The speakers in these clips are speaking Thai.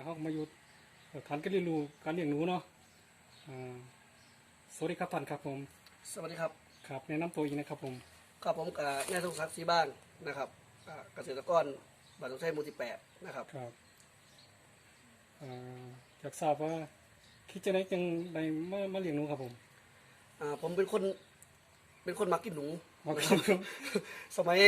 แล้วเขาก็มาอยู่เอ่อฐานการเรียนรู้การเลี้ยงหนูเนาะอ่าสวัสดีครับท่านครับผม สวัสดีครับ ครับแนะนำตัวอีกนะครับผมครับผมกับนายทรงศักดิ์ศรีบ้านนะครับอ่าเกษตรกรบ้านตรงไทยหมู่ที่แปดนะครับครับอ่าอยากทราบว่าคิดจะได้จังได้มามาเลี้ยงหนูครับผมอ่าผมเป็นคนเป็นคนมักกินหนูมาครับสมัย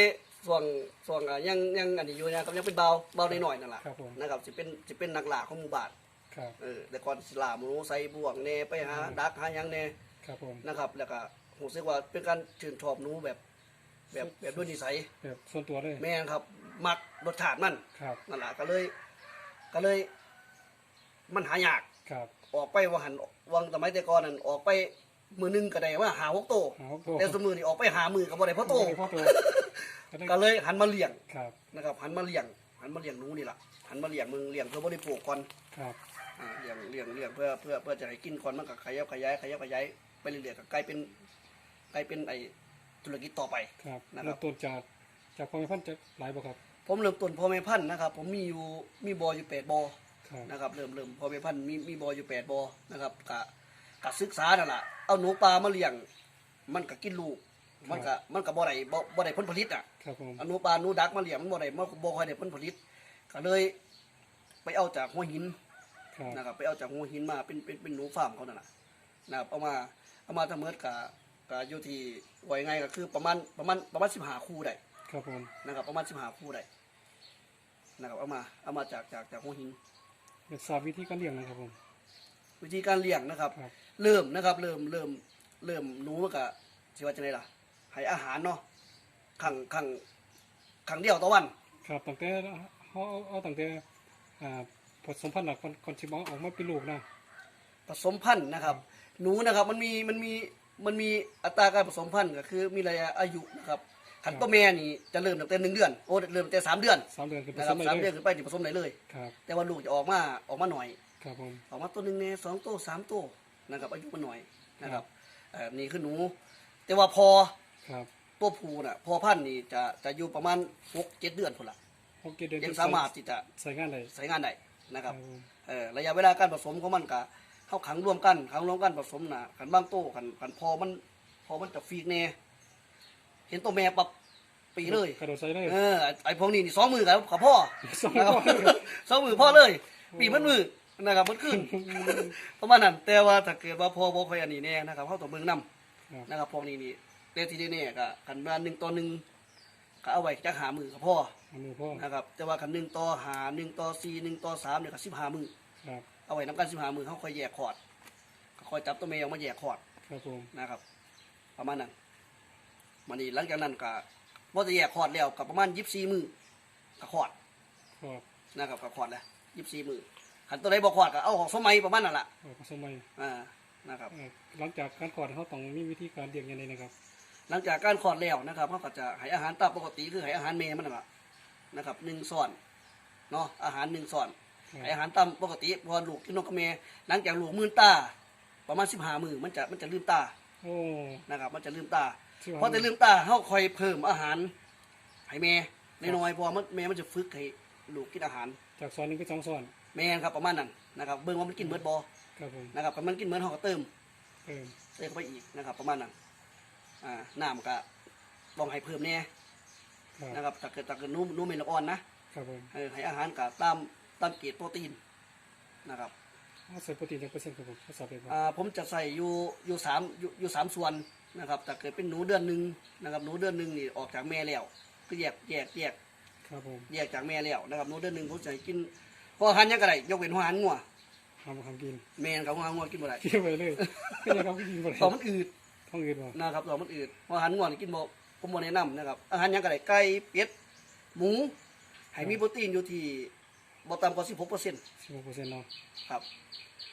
ส่วงส่วงอ่ายังยังอันนี้อยู่นะครับยังเป็นเบาเบาหน่อยๆนั่นแหละครับผม นะครับจะเป็นจะเป็นนักล่าของหมู่บ้านครับ เออแต่ก่อนสิล่าหมูใส่บ่วงแหน่ไปหาดักหาหยังแหน่ครับผม นะครับ แล้วก็ผมรู้สึกว่าเป็นการชื่นชอบหนูแบบแบบแบบด้วยนิสัย แบบส่วนตัวเลย แม่นครับมักรสชาติมันครับ นั่นแหละก็เลย ก็เลย มันหายาก ครับ ออกไปว่าหันวังสมัยแต่ก่อนนั่นออกไปมือหนึงก็ได้ว่าหาหกโต หาหกตัวแต่สมือนี่ออกไปหามือก็บ่ได้เพราะโต พ่อตัว ก็ได้ก็เลยหันมาเลี้ยงครับนะครับหันมาเลี้ยงหันมาเลี้ยงหนูนี่ล่ะหันมาเลี้ยงมึงเลี้ยงเพื่อบริโภคก่อนครับอ่าเลี้ยงเลี้ยงเลี้ยงเพื่อเพื่อเพื่อจะให้กินก่อนมันก็ขยับขยายขยับขยายไปเรื่อยๆก็กลายเป็นกลายเป็นไอ้ธุรกิจต่อไป ครับนะครับ เริ่มต้นจากจากพ่อแม่พันธุ์จะหลายบ่ครับผมเริ่มต้นพ่อแม่พันธุ์นะครับ ผมมีอยู่มีบออยู่แปดบอครับนะครับเริ่มเริ่มพ่อแม่พันธุ์มีมีบออยู่แปดบอนะครับกะกะศึกษานั่นแหละเอาหนูปลามาเลี้ยง มันก็กินลูก มันก็มันก็บ่ได้บ่บ่ได้ผลผลิตอะครับผมเอาหนูปลาหนูดักมาเลี้ยงมันบ่ได้มันบ่ค่อยได้ผลผลิต ก็เลย ไปเอาจากหัวหินครับนะครับไปเอาจากหัวหินมาเป็นเป็นเป็นหนูฟาร์มเขานั่นน่ะนะครับเอามาเอามาทั้งหมดกะกะอยู่ที่ไว้ไงก็คือประมาณประมาณประมาณ15คู่ได้ครับผมนะครับประมาณ15คู่ได้นะครับเอามาเอามาจากจากจากหัวหินอยากทราบวิธีการเลี้ยงนะครับผมวิธีการเลี้ยงนะครับครับ เริ่มนะครับ เริ่มเริ่มเริ่มหนูมันก็สิว่าจะไงล่ะ ให้อาหารเนาะขังขังขังเดียวต่อวัน ครับตั้งแต่เขาเอาเอาตั้งแต่อ่าผสมพันธุ์หลักคนคนชิบออกมาเป็นลูกนะ ผสมพันธุ์นะครับ หนูนะครับมันมีมันมีมันมีอัตราการผสมพันธุ์ก็คือมีระยะอายุนะครับขันตัวแม่นี่จะเริ่มตั้งแต่หนึ่งเดือนโอ้เริ่มตั้งแต่สามเดือนสามเดือนคือผนะคสรับมได้สามเลเดือยนขึ้นไปที่ผสมได้เลย ครับ แต่ว่าลูกจะออกมาออกมาหน่อย ครับผม ออกมาตัวหนึ่งเนี่ยสองตัวสามตัวนะครับอายุมันหน่อยนะครับเอ่อนี่คือหนู แต่ว่าพอ ครับตัวผูน่ะพอพันธุ์นี่จะจะอยู่ประมาณหกเจ็ดเดือนพุ่นละโอเคเดือนยังสามารถที่จะใส่งานได้ใช้งานได้นะครับผมเออระยะเวลาการผสมของมันกะเข้าขังรวมกันขังรวมกันผสมน่ะขันบางโตขันขันพอมัน พอมันจะฟีกแน่เห็นตัวแม่ปับปีเลยกระโดดใส่เลยเออไอ้ไอ้พวกนี้นี่สองมือกับกับพ่อสองมือนะครับพ่อสองมือพ่อเลย ปีมันมือนะครับมันขึ้นประมาณนั้นแต่ว่าถ้าเกิดว่าพ่อบ่ค่อยอันนี้แน่นะครับเข้าตัวเมืองนํครับนะครับพวกนี้นี่ แต่ทีนี้เนี่ยก็กันมาหนึ่งต่อหนึ่งก็เอาไว้จะหามือกับพ่อเอามือพ่อนะครับแต่ว่ากันหนึ่งต่อหาหนึ่งต่อสี่หนึ่งต่อสามเนี่ยก็สิบหามือครับเอาไว้น้ำกันสิบหามือเขาค่อยแยกขอดก็ค่อยจับตัวเมย์ออกมาแยกขอดครับผมนะครับ ประมาณนั้นมันนี่หลังจากนั้นก็พอจะแยกขอดแล้วกับประมาณยี่สิบสี่มือก็ขอดครับนะครับก็ขอดแล้วยี่สิบสี่มือขันตัวใดบอกขอดก็เอาของสมัยประมาณนั่นแหละเอาผสมใหม่อ่านะครับ เอ่อหลังจากการขอดเขาต้องมีวิธีการเลี้ยงยังไงนะครับ หลังจากการขอดแล้วนะครับเขาก็จะให้อาหารตามปกติคือให้อาหารเมย์มันนั่นแหละนะครับหนึ่งส่วนเนาะอาหารหนึ่งส่วนครับให้อาหารตามปกติพอลูกกินนกกระเมหลังจากลูกมื่นตาประมาณสิบห้ามือมันจะมันจะลืมตาโอ้นะครับ มันจะลืมตา15พอจะลืมตาเขาคอยเพิ่มอาหารให้แม่น้อยๆเพอมันแม่มันจะฝึกให้ลูกกินอาหาร จากซอนหนึ่งไปสองซอนแม่ครับประมาณนั้นนะครับเบิ่งว่ามันกินเบิดบอครับผมนะครับถ้ามันกินเบิดเขาก็เติมเพิ่มเติมเข้าไปอีกนะครับประมาณนั้น อ่าน้ำก็ต้องให้เพิ่มแน่ครับนะครับถ้าเกิดถ้าเกิดนุ่มนุ่มเมลอ่อนนะครับผมเออให้อาหารกับตามตามเกรดโปรตีนนะครับเอาใส่โปรตีนจากเปอร์เซ็นต์ครับผมทดสอบเลยครับอ่าผมจะใส่อยู่อยู่สามอยู่อยู่สามส่วนนะครับแต่เกิดเป็นหนูเดือนหนึ่งนะครับหนูเดือนหนึ่งนี่ออกจากแม่แล้วก็แยกแยกแยก ครับผมแยกจากแม่แล้วนะครับหนูเดือนหนึ่งผมจะให้กินพออาหารหยังก็ได้ยกเว้นหัวอาหารงัวทำทำกินแม่กับหัวอาหารงัวกินบ่ได้เกี่ยวไปเลยไม่ใช่ครับกินไปเลยต่อมันอืด ท้องอืดบ่นะครับต่อมันอืดหัวอาหารงัวนี่กินบ่ผมบ่แนะนำนะครับ อาหารหยังก็ได้ไก่เป็ดหมูให้มีโปรตีนอยู่ที่บ่ต่ำกว่า16เปอร์เซ็นต์สิบหกเปอร์เซ็นต์เนาะครับ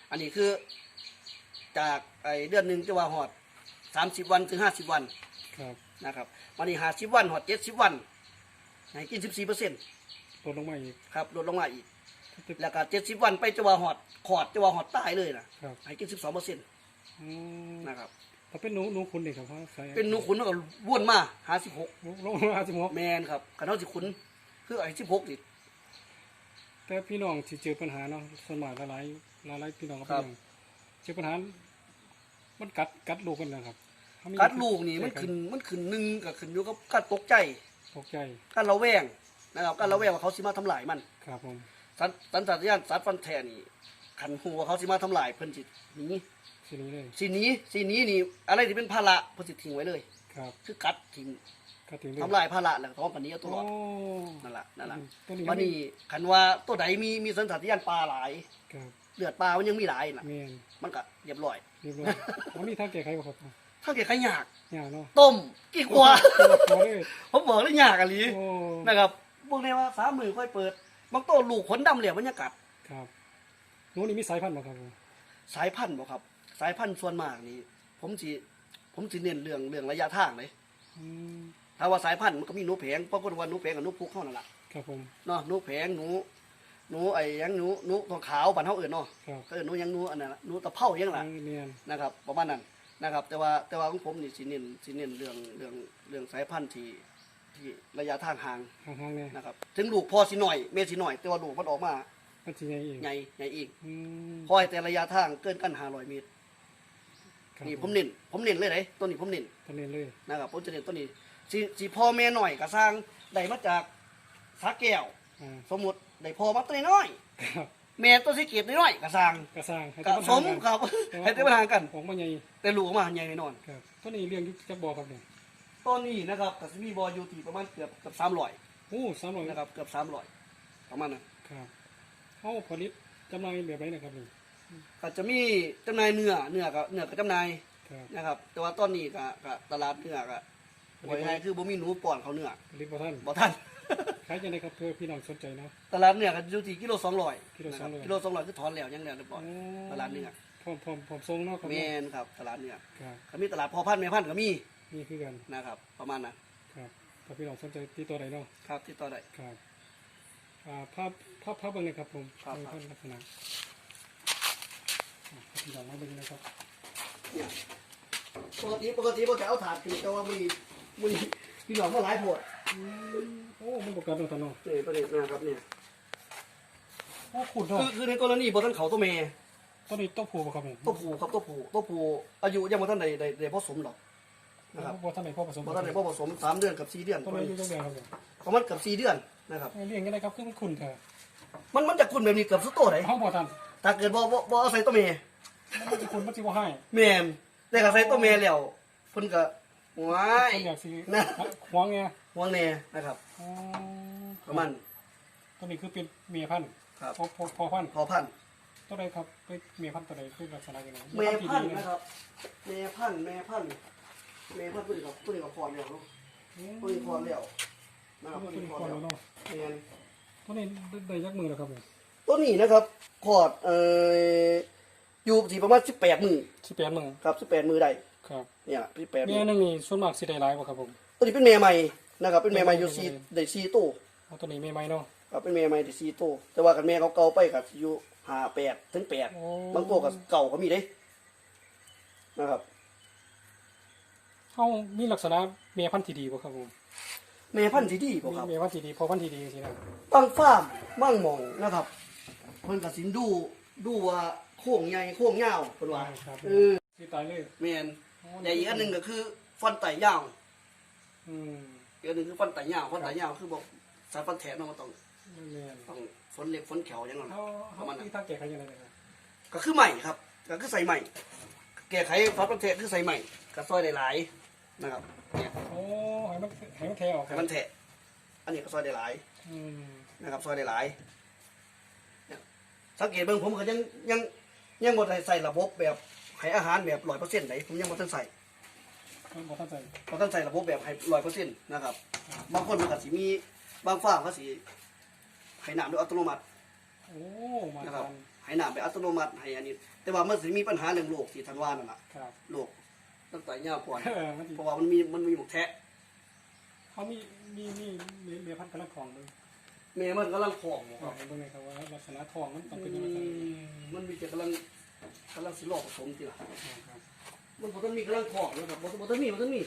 อันนี้คือจากไอเดือนหนึ่งจะว่าหอด30วันถึง50วันครับนะครับวันนี้หาสิบวันหอดเจ็ดสิบวันให้กินสิบสี่เปอร์เซ็นต์ลดลงมาอีกครับลดลงมาอีกถ้าติดแล้วก็เจ็ดสิบวันไปจะว่าหอดขอดจะว่าหอดตายเลยนะครับให้กินสิบสองเปอร์เซ็นต์อืมนะครับ ถ้าเป็นหนูหนูคุณนี่ครับเขาใส่เป็นหนูขุนก็ว้วนมาหาสิบหกลงมาสิบหกแมนครับขันเท่าสิขุนคือไอ้สิบหกนี่แต่พี่น้องที่เจอปัญหาเนาะส่วนมากหลายๆหลายๆพี่น้องก็ครัเป็นบอย่างเจอปัญหา มันกัดกัดลูกกันนะครับเขามีกัดลูกนี่มันขึ้นมันขึ้นหนึ่งก็ขึ้นอยู่กับการตกใจตกใจการระแวงนะครับการระแวงว่าเขาสิมาทำลายมันครับผมสันสันสัตยานสัตว์ฟันแทนี่ขันหัวาเขาสิมาทำลายเพิ่นจิตนี้ ทีนี้เลยสีนี้สีนี้นี่อะไรที่เป็นภาระเพิ่นสิทิ้งไว้เลย ครับคือกัดทิ้งกัดถึงเลยทำลายภาระแล้วท้องปันนี้เอาตลอดโนั่นแหละนั่นแหละตัวนี้วันนี้ขันว่าตัวใดมีมีสันสัตยานปลาหลายครับเลือดปลามันยังมีหลายน่ะแม่นมันก็เรียบร้อยเรียบร้อยเขามีทางแก้ไขบ่ครับถ้าเกิดใครอยากยากเนาะต้มกี่กว่าพอเลยผมบอกเลยอยากอะลีโอ้นะครับบอกเลยว่าสามมือค่อยเปิดบางตัวลูกขนดำเหลี่ยมมันยังกัดครับหนูนี่มีสายพันธุ์บ่ครับผมสายพันธุ์บ่ครับ สายพันธุ์ส่วนมากนี่ผมสิผมสิเน้นเรื่องเรื่องระยะทางเลยอืมถ้าว่าสายพันธุ์มันก็มีหนูแผงปรากฏว่าหนูแผงกับหนูพุกเข้านั่นแหละครับผมเนาะหนูแผงหนูหนูไอ้หยังหนูหนูทองขาวปันเท่าอื่นเนาะครับก็เอิ้นหนูหยังหนูอันนั้นน่ะหนูตะเภาหยังล่ะเนียนนะครับประมาณนั้นนะครับ แต่ว่าแต่ว่าของผมนี่สิเน้นสิเน้นเรื่องเรื่องเรื่องสายพันธุ์ที่ที่ระยะทางห่างห่างๆเนี่ยนะครับถึงลูกพอสิหน่อยแม่สิหน่อย แต่ว่าลูกมันออกมามันสิใหญ่เองใหญ่ใหญ่อีกอืมพอให้แต่ระยะทางเกินกัน500เมตร ครับ นี่ผมเน้นผมเน้นเลยไหนตัวนี้ผมเน้นตัวเน้นเลยนะครับผมจะเน้นตัวนี้สิสิพ่อแม่หน่อยก็สร้างได้มาจากสาแก้ว อ่าสมมุติได้พ่อมาตัวน้อยครับแม่ตัวสิเก็บน้อยๆก็สร้างกระสร้างให้ก็แต่สมปัญหาครับแต่ว่าให้แต่ปัญหากัน ของมันใหญ่แต่ลูกออกมาใหญ่แน่นอน ครับตัวนี้เลี้ยงอยู่จักบ่อครับเนี่ยต้นนี้นะครับก็สิมีบออยู่ที่ประมาณเกือบเกือบ300โอ้สามร้อยนะครับเกือบ300ประมาณนั้นครับเขาผลิตจำหน่ายแบบไหนนะครับนี่ ก็จะมีจำหน่ายเนื้อเนื้อก็เนื้อก็จำหน่ายครับนะครับ แต่ว่าตอนนี้ก็ก็ตลาดเนื้อก็ว่ายังไงคือบ่มีหนูป้อนเขาเนื้อผลิตบ่ท่านบ่ทัน ขายยังไงครับเพื่อพี่น้องสนใจเนาะ ตลาดเนื้อก็อยู่ที่กิโล200กิโลนะครับ200กิโล200คือถอนแล้วยังแล้วเรียบร้อยตลาดเนื้อพร้อมพร้อมพร้อมทรงเนาะครับแม่นครับ ตลาดเนื้อครับก็มีตลาดพอพันธุ์แม่พันธุ์ก็มีนี่คือกันนะครับ ประมาณนั้นครับถ้าพี่น้องสนใจที่ตัวใดเนาะครับที่ต่อได้ ครับอ่าภาพภาพภาพเบิ่งเลยครับผมครับ ภาพลักษณะอ่า พี่น้องมาเบิ่งนะครับเนี่ยปกติปกติบ่จะเอาถาดคือแต่ว่ามื้อนี้มื้อนี้พี่น้องมาหลายโพดโอ้มันบกัดเนาะท่านเนาะนี่ประเด็นนะครับเนี่ยโอ้ขุดเนาะคือคือในกรณีบ่ทันเขาตัวแม่ตัวนี้ต้องผูกบ่ครับผมตัวผู้ครับตัวผู้ตัวผู้อายุยังบ่ทันได้ได้ได้ผสมหรอกนะครับบ่ท่านไหนพ่อผสมบ่ทันได้พอผสมสามเดือนกับสี่เดือนตัวนี้อยู่จังเดือนครับผมประมาณกับสี่เดือนนะครับเลี้ยงยังไงครับคือมันขุนเถอะมันมันจะคุณแบบนี้เกือบสุดโตเลยห้องบ่ท่านถ้าเกิดบ่บ่บ่เอาใส่ตัวแม่ มันสิขุนมันสิบ่ให้แม่นแต่ก็ใส่ตัวแม่แล้วเพิ่นก็ว้ายคนอยากสินะ หวงไงห่วงแน่นะครับ อ๋อประมาณตัวนี้คือเป็นเมียพันธุ์ครับพอพอพอพันธุ์พอพันธุ์ตัวใดครับเป็นเมียพันธุ์ตัวใดคือลักษณะยังไงแม่พันธุ์ที่ดีนะครับ แม่พันธุ์แม่พันธุ์แม่พันธุ์ตัวนี้ก็ตัวนี้ก็พร้อมแล้วเนาะอืมตัวนี้พร้อมแล้วนะครับตัตัววนี้นี้พก่ร้ออนมแล้แล้ววเนาะแม่น ตัวนี้ได้ยักมือแล้วครับผมตัวนี้นะครับคลอดเอ่อ อยู่ที่ประมาณ18มื้อสิแปดมือครับ18มื้อได้ครับเนี่ย18เมีมื้ยอหนึงนี่ส่วนมากสิได้หลายบ่ครับผมตัวนี้เป็นแม่ใหม่นะครับเป็นแม่ใหม่อยู่สี่ได้สี่ตัวเอาตัวนี้เมียใหม่เนาะครับเป็นแม่ใหม่ได้สี่ตัวแต่ว่ากันแม่เขาเก่าไปก็สิอยู่ห้าแปดถึงแปดโอ้บางตัวก็เก่าก็มีเด้นะครับเฮามีลักษณะเมียพันธุ์ที่ดีบ่ครับผมแม่พันธุ์ที่ดีบ่ครับเมียพันธุ์ที่ดีพอพันธุ์ที่ดีสินะบางฟาร์มบางหมองนะครับเพิ่นก็สิดูดูว่า โค้งใหญ่โค้งยาวเพิ่นว่าครับ เออสิตายเลยแม่นแต่อีกอันหนึงก็คือฟันไตยาวอืมอีกอันหนึงคือฟันไตยาวฟันไตยาวคือบอกสายฟันแถนเนาะมันต้องแม่นต้องฝนเล็กฝนแขวอย่างนั้นเฮาปเฮาระมาณนั้นมีทางแก้ไขยังไงครับก็คือใหม่ครับ ก็คือใส่ใหม่แก้ไขฟันฟันแถคือใส่ใหม่ก็ซอยได้หลายนะครับเนี่ยโอ้ให้มันให้มันแทออกคให้รับมันแถอันนี้ก็ซอยได้หลาย อืมนะครับซอยได้หลายเนี่ยสังเกตเบิ่งผมก็ยังยัง ยังบ่ได้ใส่ระบบแบบให้อาหารแบบร้อยเปอร์เซ็นต์ไหนผมยังบ่ทันใส่มันบ่ทันใจบ่ทันใส่ระบบแบบให้ร้อยเปอร์เซ็นต์นะครับ บางคนมันก็สิมีบางฟาร์มเขาสิให้น้ำโดยอัตโนมัติโอ้มานะครับทานให้น้ำแบบอัตโนมัติให้อันนี้ แต่ว่ามันสิมีปัญหาเรื่องโรคที่ท่านว่านั่นล่ะครับโรคตั้งแต่ยาวก่อน เออมันสิเพราะว่ามันมีมันมีหมกแทะเขามีมีมีมีมีพันธุ์กำลังของเลย แม่มันกำลังของคครัรับบเบิ่งไงครับว่าลักษณะทองมันต้องเป็นยังไงครับมันมีแต่กำลังกำลังสิหลอกผสมทีละครับมันบ่ต้องมีกำลังของนะครับบ่บ่ต้องมีบ่ต้องมี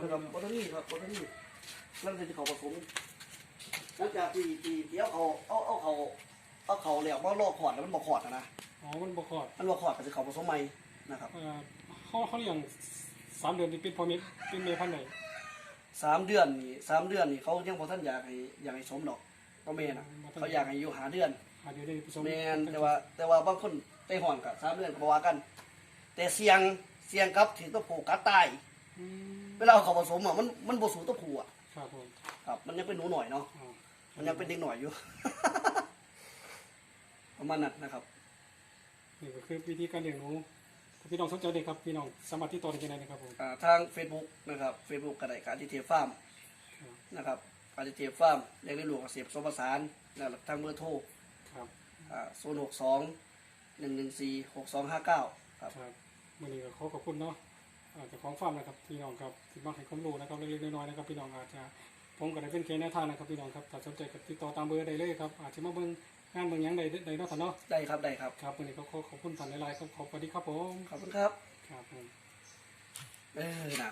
นะครับบ่ต้องมีครับบ่ต้องมีกำลังจะเขาผสมหลังจากที่ที่ที่เอาเขาเอาเอาเขาเอาเขาแล้วมาลอกขอดแล้วมันบ่ขอดอะนะอ๋อมันบ่คลอดมันบ่ขอดก็สิเขาผสมใหม่นะครับเอ่อเขาเขาเลี้ยงสามเดือนนี่เป็นพอมีเป็นเมพันธุ์ไหนสามเดือนนี่สามเดือนนี่เขายังบ่ทันอยากให้อยากให้สมดอก พ่อแม่น่ะเขาอยากให้อยู่หาเดือนหาเดือนได้ผสมแม่นแต่ว่า แต่ว่าบางคนใจห่อนก็สามเดือนก็บ่ว่ากัน แต่เสี่ยงเสี่ยงกับที่ตัวผู้กัดตายอืมเวลาเอาเขาผสมอะมันมันบ่สู้ตัวผู้อะครับผมครับ มันยังเป็นหนูหน่อยเนาะ อ๋อมันยังเป็นเด็กหน่อยอยู่ ประมาณนั้นนะครับ นี่ก็คือวิธีการเลี้ยงหนูถ้าพี่น้องสนใจเด็กครับพี่น้องสามารถที่ต่อได้ที่ไหนนะครับผม อ่าทาง Facebook นะครับ Facebook ก็ได้การที่เทฟาร์มครับ นะครับ การที่เทฟาร์มเรียกได้หลวงเกษตรผสมผสานนะครับทางเบอร์โทรครับอ่า062 114 6259ครับครับวันนี้ก็ขอขอบคุณเนาะอาจจะของฟาร์มนะครับพี่น้องครับที่มาให้ความรู้นะครับเล็กๆน้อยๆนะครับพี่น้องอาจจะผมก็ได้เป็นเคสแนวทางนะครับพี่น้องครับถ้าสนใจก็ติดต่อตามเบอร์ได้เลยครับอาจจะมาเบิ่งงานเบิ่งหยังใดใดเนาะท่านเนาะได้ครับได้ครับครับวันนี้ก็ขอขอบคุณท่านหลายๆครับขอบคุณครับผมขอบคุณครับครับผมเออนะ